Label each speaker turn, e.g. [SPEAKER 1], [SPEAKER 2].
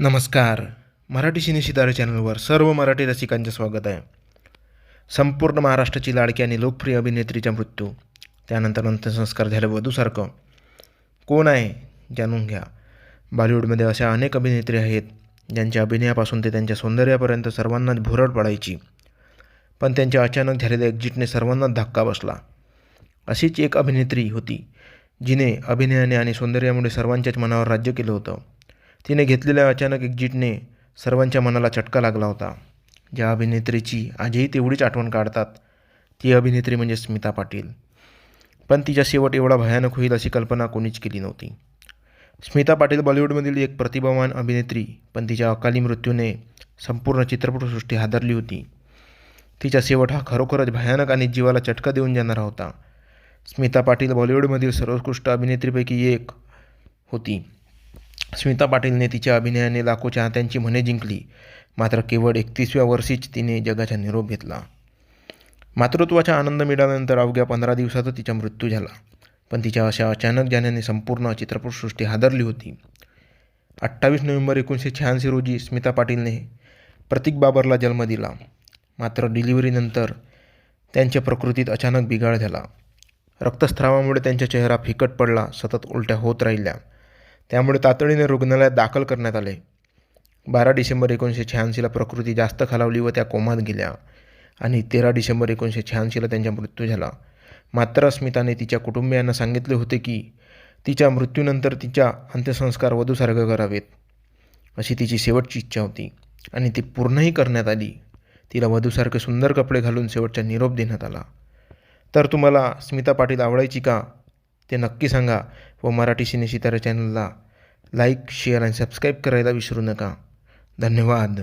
[SPEAKER 1] नमस्कार. मराठी सिनेसितारे चॅनलवर सर्व मराठी रसिकांचे स्वागत आहे. संपूर्ण महाराष्ट्राची लाडकी आणि लोकप्रिय अभिनेत्रीचा मृत्यू त्यानंतर अंत्यसंस्कार झाले वधूसारखं कोण आहे? जाणून घ्या. बॉलिवूडमध्ये अशा अनेक अभिनेत्री आहेत ज्यांच्या अभिनयापासून ते त्यांच्या सौंदर्यापर्यंत सर्वांनाच भुरळ पडायची. पण त्यांच्या अचानक झालेल्या एक्झिटने सर्वांनाच धक्का बसला. अशीच एक अभिनेत्री होती जिने अभिनयाने आणि सौंदर्यामुळे सर्वांच्याच मनावर राज्य केलं होतं. तिने घेतलेल्या अचानक एक्झिटने सर्वांच्या मनाला चटका लागला होता. ज्या अभिनेत्रीची आजही तेवढीच आठवण काढतात ती अभिनेत्री म्हणजे स्मिता पाटील. पण तिचा शेवट एवढा भयानक होईल अशी कल्पना कोणीच केली नव्हती. स्मिता पाटील बॉलिवूडमधील एक प्रतिभावान अभिनेत्री पण तिच्या अकाली मृत्यूने संपूर्ण चित्रपटसृष्टी हादरली होती. तिचा शेवट हा खरोखरच भयानक आणि जीवाला चटका देऊन जाणारा होता. स्मिता पाटील बॉलिवूडमधील सर्वोत्कृष्ट अभिनेत्रीपैकी एक होती. स्मिता पाटीलने तिच्या अभिनयाने लाखो चाहत्यांची म्हणे जिंकली. मात्र केवळ एकतीसव्या वर्षीच तिने जगाचा निरोप घेतला. मातृत्वाचा आनंद मिळाल्यानंतर अवघ्या पंधरा दिवसातच तिचा मृत्यू झाला. पण तिच्या अशा अचानक जाण्याने संपूर्ण चित्रपटसृष्टी हादरली होती. अठ्ठावीस नोव्हेंबर एकोणीसशे शहाऐंशी रोजी स्मिता पाटीलने प्रतीक बाबरला जन्म दिला. मात्र डिलिव्हरीनंतर त्यांच्या प्रकृतीत अचानक बिघाड झाला. रक्तस्रावामुळे त्यांचा चेहरा फिकट पडला सतत उलट्या होत राहिल्या. त्यामुळे तातडीने रुग्णालयात दाखल करण्यात आले. बारा डिसेंबर एकोणीसशे शहाऐंशीला प्रकृती जास्त खालावली व त्या कोमात गेल्या आणि तेरा डिसेंबर एकोणीसशे शहाऐंशीला त्यांचा मृत्यू झाला. मात्र स्मिताने तिच्या कुटुंबियांना सांगितले होते की तिच्या मृत्यूनंतर तिच्या अंत्यसंस्कार वधूसारखं करावेत. अशी तिची शेवटची इच्छा होती आणि ती पूर्णही करण्यात आली. तिला वधूसारखे सुंदर कपडे घालून शेवटचा निरोप देण्यात आला. तर तुम्हाला स्मिता पाटील आवडायची का? ते नक्की सांगा व मराठी सिने सितारा चॅनलला लाईक शेअर आणि सबस्क्राईब करायला विसरू नका. धन्यवाद.